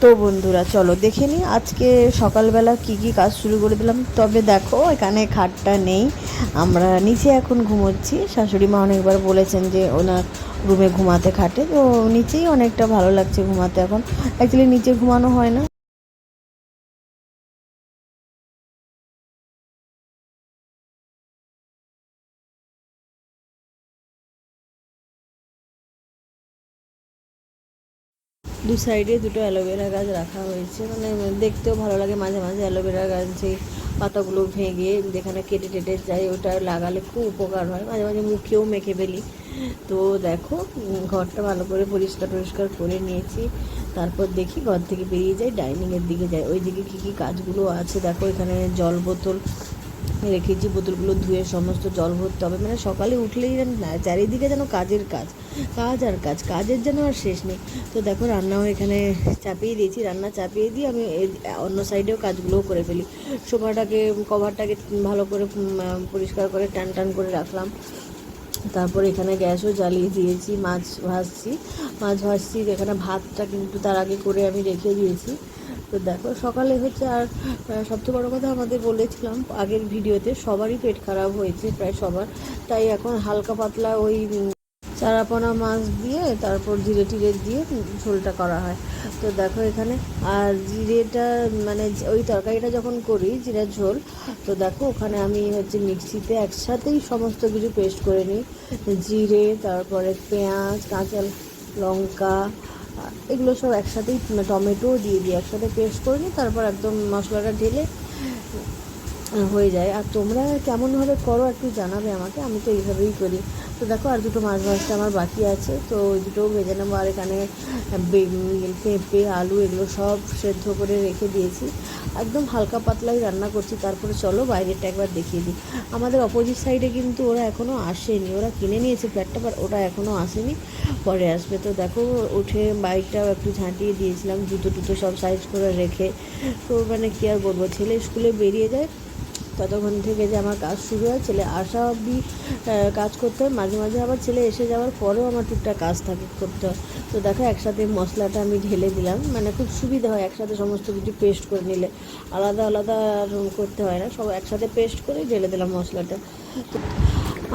তো বন্ধুরা, চলো দেখে নিই আজকে সকালবেলা কি কি কাজ শুরু করে দিলাম। তবে দেখো, এখানে খাটটা নেই। আমরা নিচে এখন ঘুমোচ্ছি। শাশুড়ি মা অনেকবার বলেছেন যে ওনার রুমে ঘুমাতে খাটে। তো নিচেই অনেকটা ভালো লাগছে ঘুমাতে এখন। অ্যাকচুয়ালি নিচে ঘুমানো হয় না। দু সাইডে দুটো অ্যালোভেরা গাছ রাখা হয়েছে। মানে দেখতেও ভালো লাগে মাঝে মাঝে অ্যালোভেরা গাছ পাতাগুলো ভেঙে যেখানে কেটে টেটে যায় ওটা লাগালে খুব উপকার হয়। মাঝে মাঝে মুখেও মেখে ফেলি। তো দেখো, ঘরটা ভালো করে পরিষ্কার টরিষ্কার করে নিয়েছি। তারপর দেখি ঘর থেকে বেরিয়ে যাই, ডাইনিংয়ের দিকে যাই। ওই দিকে কী কী কাজগুলো আছে? দেখো, এখানে জল বোতল রেখেছি বোতলগুলো ধুয়ে সমস্ত জল ভরতে হবে মানে সকালে উঠলেই যেন না, চারিদিকে যেন কাজের কাজ কাজ আর কাজ, কাজের যেন আর শেষ নেই। তো দেখো রান্নাও এখানে চাপিয়ে দিয়েছি, রান্না চাপিয়ে দিয়ে আমি অন্য সাইডেও কাজগুলোও করে ফেলি। সোফাটাকে, কভারটাকে ভালো করে পরিষ্কার করে টান টান করে রাখলাম। তারপর এখানে গ্যাসও জ্বালিয়ে দিয়েছি, মাছ ভাজছি। মাছ ভাজছি, এখানে ভাতটা কিন্তু তার আগে করে আমি রেখে দিয়েছি। তো দেখো, সকালে হচ্ছে আর সবচেয়ে বড় কথা আমাদের বলেছিলাম আগের ভিডিওতে, সবারই পেট খারাপ হয়েছে প্রায় সবার। তাই এখন হালকা পাতলা ওই চারাপোনা মাছ দিয়ে, তারপর জিরে টিরে দিয়ে ঝোলটা করা হয়। তো দেখো এখানে, আর জিরেটা মানে ওই তরকারিটা যখন করি, জিরের ঝোল, তো দেখো ওখানে আমি হচ্ছে মিক্সিতে একসাথেই সমস্ত কিছু পেস্ট করে নিই। জিরে, তারপরে পেঁয়াজ, কাঁচা লঙ্কা এগুলো সব একসাথেই টমেটো দিয়ে দিই একসাথে পেস্ট করে নিই, তারপর একদম মশলাটা ঢেলে হয়ে যায়। আর তোমরা কেমনভাবে করো একটু জানাবে আমাকে, আমি তো এইভাবেই করি। তো দেখো, আর দুটো মাছ ভাজতে আমার বাকি আছে। তো ওই দুটোও ভেজে নেব। আর এখানে পেঁপে, আলু এগুলো সব সেদ্ধ করে রেখে দিয়েছি। একদম হালকা পাতলাই রান্না করছি। তারপরে চলো বাইরেটা একবার দেখিয়ে দিই। আমাদের অপোজিট সাইডে কিন্তু ওরা এখনও আসেনি। ওরা কিনে নিয়েছে ফ্ল্যাটটা বাট ওরা এখনও আসেনি। পরে আসবে। তো দেখো, উঠে বাইকটাও একটু ঝাঁটিয়ে দিয়েছিলাম। জুতো টুতো সব সাইজ করে রেখে। তো মানে কী আর বলব? ছেলে স্কুলে বেরিয়ে যায়। ততক্ষণ থেকে যে আমার কাজ শুরু হয় ছেলে আসা আহ, কাজ করতে হয়। মাঝে মাঝে আবার ছেলে এসে যাওয়ার পরেও আমার টুকটাক কাজ থাকে করতে হয়। তো দেখো একসাথে মশলাটা আমি ঢেলে দিলাম। মানে খুব সুবিধা হয় একসাথে সমস্ত কিছু পেস্ট করে নিলে। আলাদা আলাদা করতে হয় না। সব একসাথে পেস্ট করে ঢেলে দিলাম মশলাটা।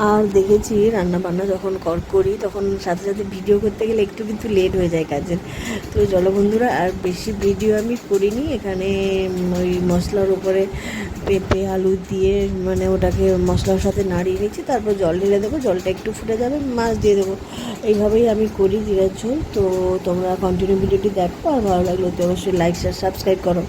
আর দেখেছি রান্না বান্না যখন কর করি তখন সাথে সাথে ভিডিও করতে গেলে একটু কিন্তু লেট হয়ে যায় কাজের। তো জলবন্ধুরা আর বেশি ভিডিও আমি করিনি। এখানে ওই মশলার উপরে পেঁপে, আলু দিয়ে মানে ওটাকে মশলার সাথে নাড়িয়ে নিচ্ছি, তারপর জল ঢেলে দেবো, জলটা একটু ফুটে যাবে, মাছ দিয়ে দেবো। এইভাবেই আমি করি জিরার ঝোল, তো তোমরা কন্টিনিউ ভিডিওটি দেখো, আর ভালো লাগলে অবশ্যই লাইক শেয়ার সাবস্ক্রাইব করো।